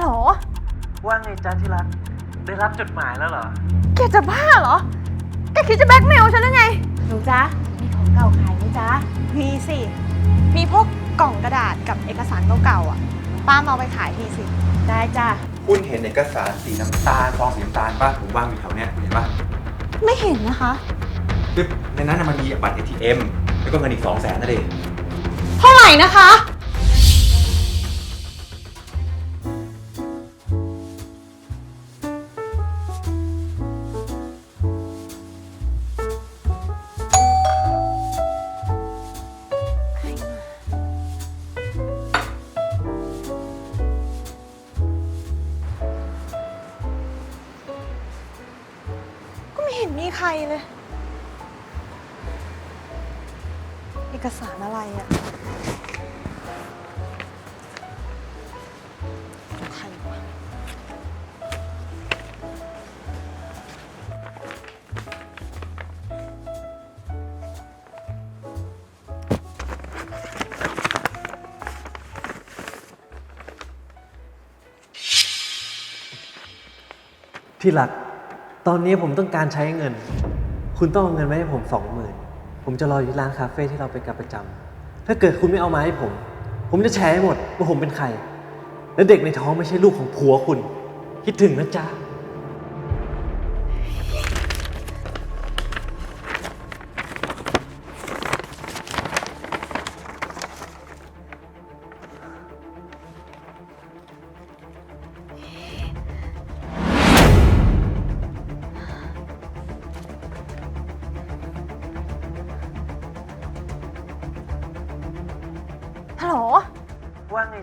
ฮัลโหลว่าไงจ๊ะที่รัก ได้รับจดหมายแล้วเหรอ แกจะบ้าเหรอ แกคิดจะแบล็กเมลฉันหรือไง หนูจ๊ะ มีของเก่าขายไหมจ๊ะ มีสิ มีพวกกล่องกระดาษกับเอกสารเก่าๆอะ ป้ามาเอาไปขายทีสิ ได้จ้ะ คุณเห็นเอกสารสีน้ำตาลซองสีน้ำตาลป่ะผมวางอยู่แถวเนี้ยคุณเห็นป่ะไม่เห็นนะคะคือในนั้นนะมันมีบัตร ATM แล้วก็เงินอีก2 0 0แสนนั่นเองเท่าไหร่นะคะ อกสารอะไรอะใครวะที่รัก ตอนนี้ผมต้องการใช้เงิน คุณต้องเอาเงินมาให้ผมสองหมื่น ผมจะรออยู่ที่ร้านคาเฟ่ที่เราไปกันประจำถ้าเกิดคุณไม่เอามาให้ผม ผมจะแชร์ให้หมดว่าผมเป็นใคร และเด็กในท้องไม่ใช่ลูกของผัวคุณ คิดถึงนะจ๊ะ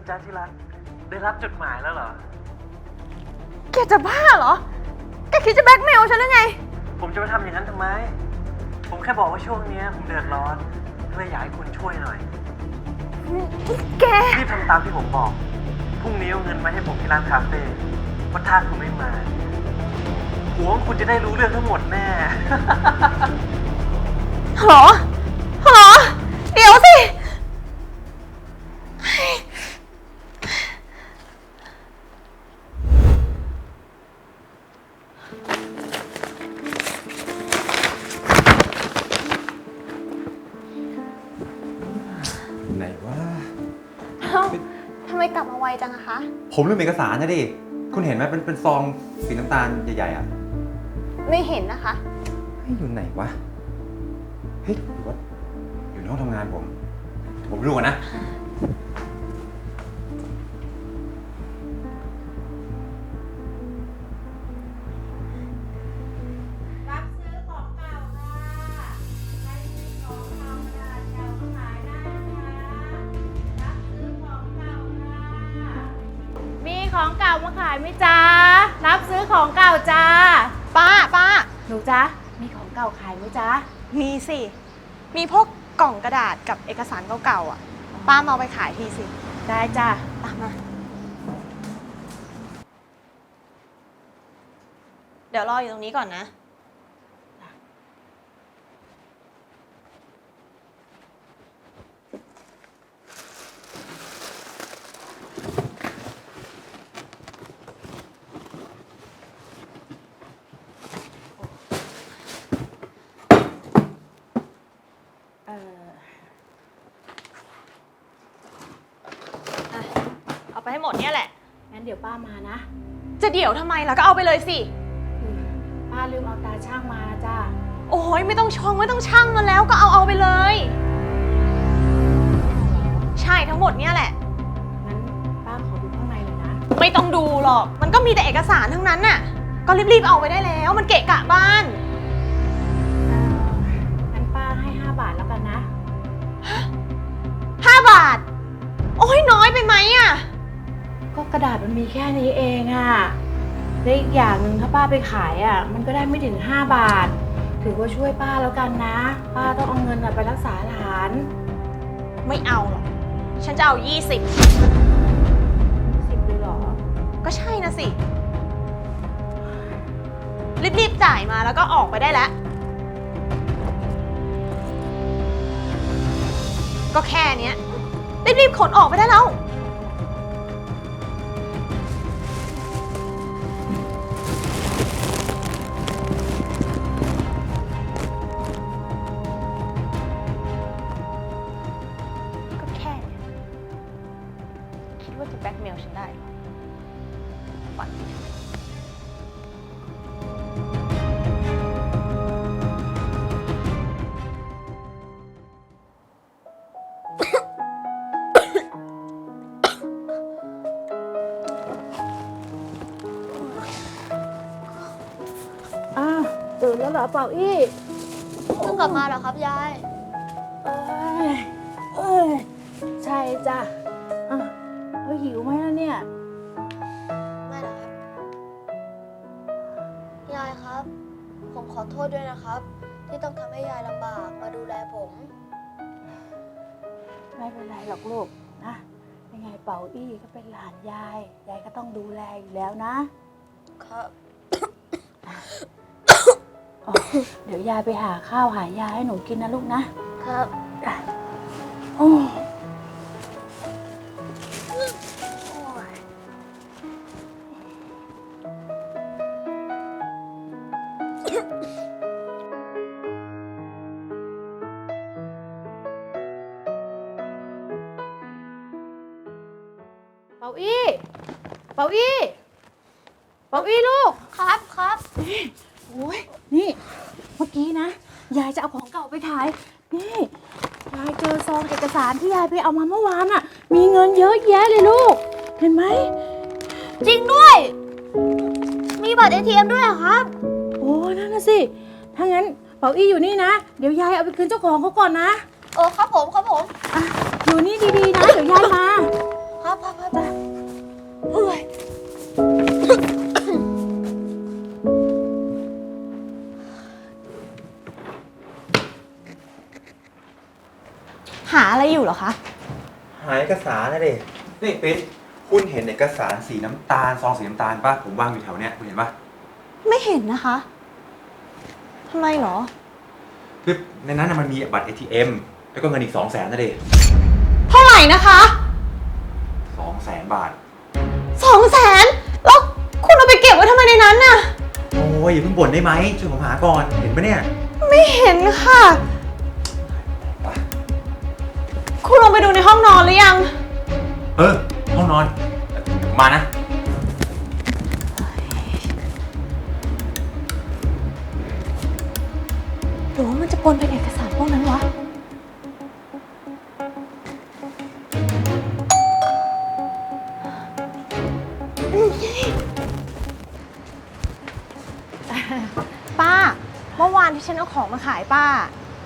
ว่าไงจ๊ะที่รักได้รับจดหมายแล้วเหรอ แกจะบ้าเหรอ แกคิดจะแบล็กเมลฉันหรือไง ผมจะไปทำอย่างนั้นทำไม ผมแค่บอกว่าช่วงเนี้ยผมเดือดร้อนก็เลยอยากให้คุณช่วยหน่อยแก รีบทำตามที่ผมบอกพรุ่งนี้เอาเงินมาให้ผมที่ร้านคาเฟ่เพราะถ้าคุณไม่มาหัวของคุณจะได้รู้เรื่องทั้งหมดแน่ฮัลโหลฮั ไมกลับมาไวจังอะคะ ผมลืมเอกสารนะดิ คุณเห็นไหมเป็นเป็นซองสีน้ำตาลใหญ่ๆอะไม่เห็นนะคะ เฮ้ยอยู่ไหนวะ เฮ้ยหรือว่าอยู่ในห้องทำงานผม ผมรู้ก่อนนะ ของเก่ามาขายไหมจ๊ะ รับซื้อของเก่าจ้า ป้าป้า หนูจ๊ะ มีของเก่าขายไหมจ๊ะ มีสิ มีพวกกล่องกระดาษกับเอกสารเก่าๆอะ ป้ามาเอาไปขายทีสิ ได้จ้ะ ตามมา เดี๋ยวรออยู่ตรงนี้ก่อนนะ เออ อะ เอา ไปให้หมดเนี่ยแหละ งั้นเดี๋ยวป้ามานะจะเดี๋ยวทำไมล่ะก็เอาไปเลยสิป้าลืมเอาตาช่างมานะจ้า โอ้ยไม่ต้องชงไม่ต้องช่างมาแล้วก็เอาเอาไปเลย ใช่ทั้งหมดเนี่ยแหละ งั้นป้าขอดูข้างในเลยนะ ไม่ต้องดูหรอก มันก็มีแต่เอกสารทั้งนั้นน่ะ ก็รีบๆเอาไปได้แล้ว มันเกะกะบ้าน เอองั้นป้าให้ 5 บาทแล้วกันนะ 5 บาท โอ้ยน้อยไปไหมอะ ก็กระดาษมันมีแค่นี้เองอะและอีกอย่างหนึ่งถ้าป้าไปขายอะมันก็ได้ไม่ถึง 5 บาท ถือว่าช่วยป้าแล้วกันนะ ป้าต้องเอาเงินอะไปรักษาหลาน ไม่เอาหรอก ฉันจะเอา 20 สิบเลยเหรอ ก็ใช่นะสิ รีบๆจ่ายมาแล้วก็ออกไปได้แล้ว ก็แค่เนี้ยรีบๆขนออกไปได้แล้ว ปัดอ้าวตื่นแล้วเหรอเป่าอี้เพิ่งกลับมาเหรอครับยาย เอ้ยเอ้ยใช่จ้ะอะเอ้ยหิวไหมล่ะเนี่ย โทษด้วยนะครับ ที่ต้องทำให้ยายลำบากมาดูแลผม ไม่เป็นไรหรอกลูกนะยังไงเป่าอี้ก็เป็นหลานยาย ยายก็ต้องดูแลอยู่แล้วนะ ครับ อ๋อเดี๋ยวยายไปหาข้าวหายาให้หนูกินนะลูกนะครับจ้ะโอ้ โอ้ยนี่เมื่อกี้นะ ยายจะเอาของเก่าไปขาย นี่ ยายเจอซองเอกสารที่ยายไปเอามาเมื่อวานอะมีเงินเยอะแยะเลยลูก เห็นไหม จริงด้วย มีบัตร ATM ด้วยเหรอครับ โอ้นั่นน่ะสิ ถ้างั้นเป๋าอี้อยู่นี่นะ เดี๋ยวยายเอาไปคืนเจ้าของเขาก่อนนะเออครับผมครับผมอะอยู่นี่ดีๆนะ เดี๋ยวยายมา ครับครับครับ อกสารนะดินี่ปิ๊นคุณเห็นเอกสารสีน้ำตาลซองสีน้ำตาลป่ะผมวางอยู่แถวเนี้ยคุณเห็นป่ะไม่เห็นนะคะทำไมเหรอ คือในนั้นนะมันมีบัตร ATM แล้วก็เงินอีกสองแสนนะดิเท่าไหร่นะคะสองแสนบาท สองแสนแล้วคุณเอาไปเก็บไว้ทำไมในนั้นน่ะ โอ้ยอย่าเพิ่งบ่นได้ไหมช่วยผมหาก่อนเห็นปะเนี่ย ไม่เห็นค่ะ คุณลงไปดูในห้องนอนหรือยัง เออห้องนอนเดี๋ยวผมมานะ หรือว่ามันจะปนเป็นเอกสารพวกนั้นวะ ป้า เมื่อวานที่ฉันเอาของมาขายป้า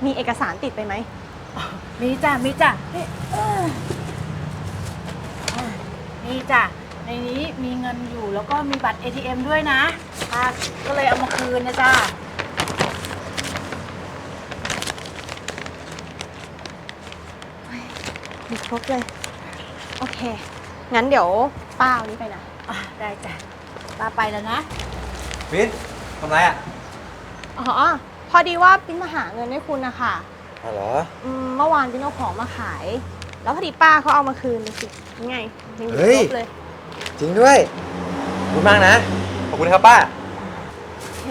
มีเอกสารติดไปไหม มีจ้ะ มีจ้ะนี่เอออะนี่จ้ะ ในนี้มีเงินอยู่แล้วก็มีบัตร ATM ด้วยนะป้าก็เลยเอามาคืนนะจ้ะมีครบเลย โอเค งั้นเดี๋ยวป้าเอานี้ไปนะ อะได้จ้ะป้าไปแล้วนะปิ๊นทำไรอะ อ๋อ พอดีว่าปิ้นมาหาเงินให้คุณนะคะ อ๋อเหรอ อืมเมื่อวานปิ้นเอาของมาขาย แล้วพอดีป้าเขาเอามาคืนดูสินี่ไงยังอยู่เฮ้ย ครบเลยจริงด้วยขอบคุณมากนะ ขอบคุณครับป้า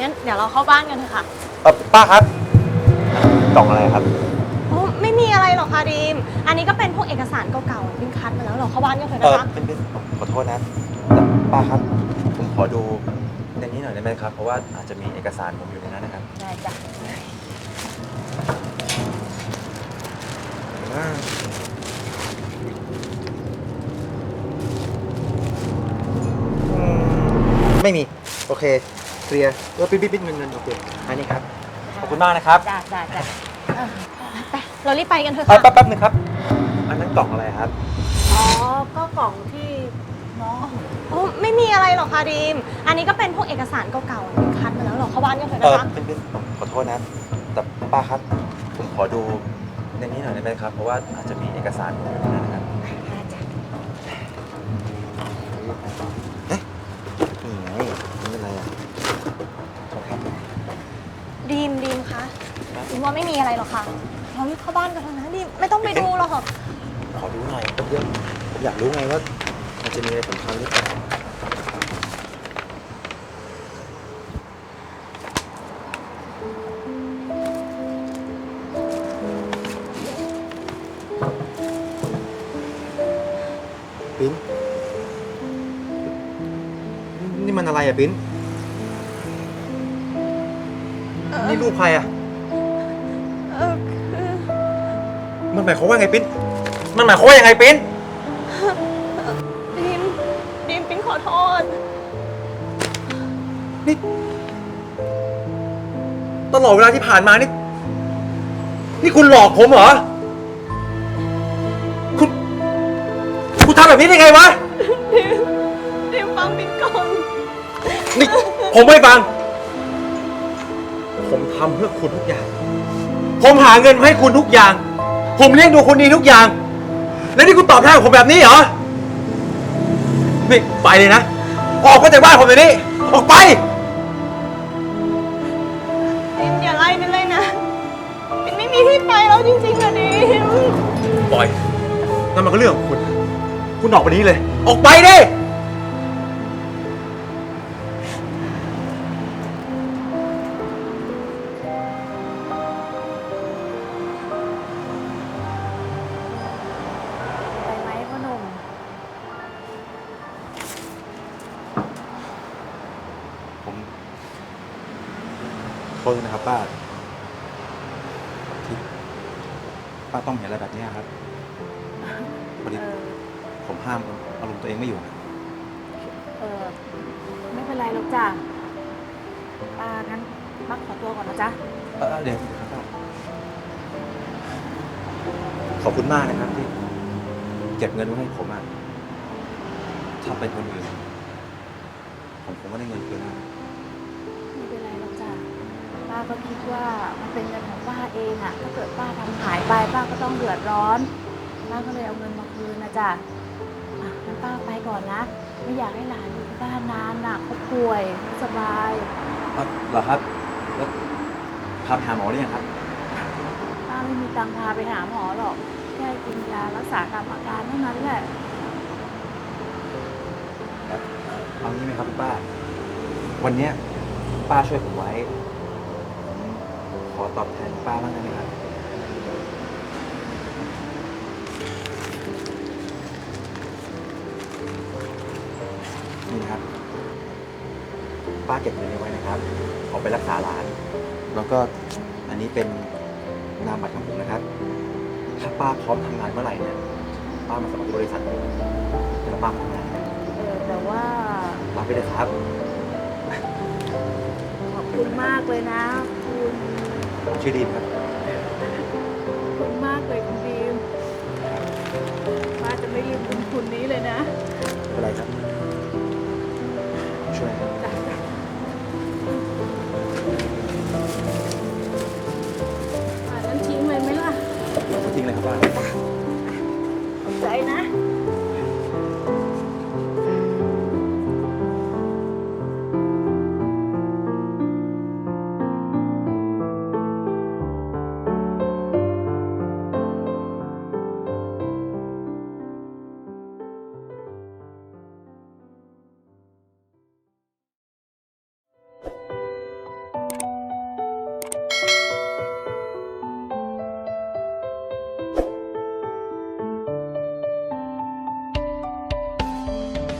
งั้นเดี๋ยวเราเข้าบ้านกันเถอะค่ะเออป้าครับ กล่องอะไรครับ โอ้ไม่มีอะไรหรอกค่ะดีม อันนี้ก็เป็นพวกเอกสารเก่าๆปิ้นคัดมาแล้วเราเข้าบ้านกันเถอะเอนะอคะเป็นเป็นผมขอโทษนะแต่ป้าครับ ผมขอดูในนี้หน่อยได้ไหมครับ เพราะว่าอาจจะมีเอกสารผมอยู่ในนั้นนะครับ ได้จ้ะ ไม่มี โอเค เคลียร์เออปิ๊ดปิ๊ดปิ๊ดเงินเงินโอเคอันนี้ครับ ขอบคุณมากนะครับ จ้ะจ้ะจ้ะเออไปเรารีบไปกันเถอะเออค่ะ แป๊บแป๊บนึงครับ อันนั้นกล่องอะไรครับ อ๋อ ก็กล่องที่น้องโอ้ไม่มีอะไรหรอกค่ะดีม อันนี้ก็เป็นพวกเอกสารเก่าๆปิ้นคัดมาแล้วเราเข้าบ้านกันเถอะเอนะอคะ เป็นเป็นผมขอโทษนะ แต่ป้าครับ ผมขอดู ในนี้หน่อยได้ไหมครับ เพราะว่าอาจจะมีเอกสารผมอยู่ในนั้นนะครับได้จ้ะนี่ไงนี่เป็นอะไรอะโอเคดีมดีมคะดีมว่าไม่มีอะไรหรอกค่ะ เรารีบเข้าบ้านกันเถอะนะดีมไม่ต้องไปดูหรอกขอดูหน่อยแป๊บเดียวผมอยากรู้ไงว่ามันจะมีอะไรสำคัญหรือเปล่า อะไรอะปิ้นนี่รูปใครอะเออคือมันหมายความว่าไงปิ้นมันหมายความว่ายังไงปิ้นดีมดีมปิ๊งขอโทษ นี่ ตลอดเวลาที่ผ่านมานี่ นี่คุณหลอกผมเหรอ คุณ คุณทำแบบนี้ได้ไงวะดีมดีมฟังปิ๊งก่อน นี่ ผมไม่ฟัง ผมทำเพื่อคุณทุกอย่าง ผมหาเงินมาให้คุณทุกอย่าง ผมเลี้ยงดูคุณดีทุกอย่าง แล้วนี่คุณตอบแทนผมแบบนี้เหรอ นี่ ไปเลยนะ ออกไปจากบ้านผมเดี๋ยวนี้ ออกไป ดิมอย่าไล่ไปเลยนะปินไม่มีที่ไปแล้วจริงๆอะดิม ปล่อยนั่นมันก็เรื่องของคุณ คุณออกไปนี้เลย ออกไปดิ โทษนะครับป้าที่ป้าต้องเห็นอะไรแบบนี้ครับพอดีเออผมห้ามอารมณ์ตัวเองไม่อยู่เออไม่เป็นไรหรอกจ้ะป้างั้นป้าขอตัวก่อนนะจ๊ะ เออเดี๋ยวครับป้าขอบคุณมากนะครับที่เก็บเงินไว้ให้ผมอะถ้าเป็นคนอื่นผมคงไม่ได้เงินคืนนะ ป้าก็คิดว่ามันเป็นเงินของป้าเองอะถ้าเกิดป้าทำหายไปป้าก็ต้องเดือดร้อนป้าก็เลยเอาเงินมาคืนนะจ๊ะอะงั้นป้าไปก่อนนะ ไม่อยากให้หลานอยู่ที่บ้านนานน่ะเขาป่วยไม่สบายอ๋อเหรอครับแล้วพาไปหาหมอหรือยังครับ ป้าไม่มีตังค์พาไปหาหมอหรอก แค่กินยารักษาตามอาการเท่านั้นแหละ เอางี้ไหมครับคุณป้า วันเนี้ยป้าช่วยผมไว้ผมข อตอบแทนป้าบ้างได้ไหมครับ นี่นะครับ ป้าเก็บเงินนี้ไว้นะครับ เอาไปรักษาหลาน แล้วก็อันนี้เป็นนามบัตรของผมนะครับ ถ้าป้าพร้อมทำงานเมื่อไหร่เนี่ย ป้ามาสมัครที่บริษัทผมแล้วป้ามาทำงานนะเออแต่ว่ารับไปเลยครับ ขอบคุณมากเลยนะคุณ ผมชื่อดีมครับ ขอบคุณมากเลยคุณบีมป้าจะไม่ลืมบุญคุณนี้เลยนะ ไม่เป็นไรครับ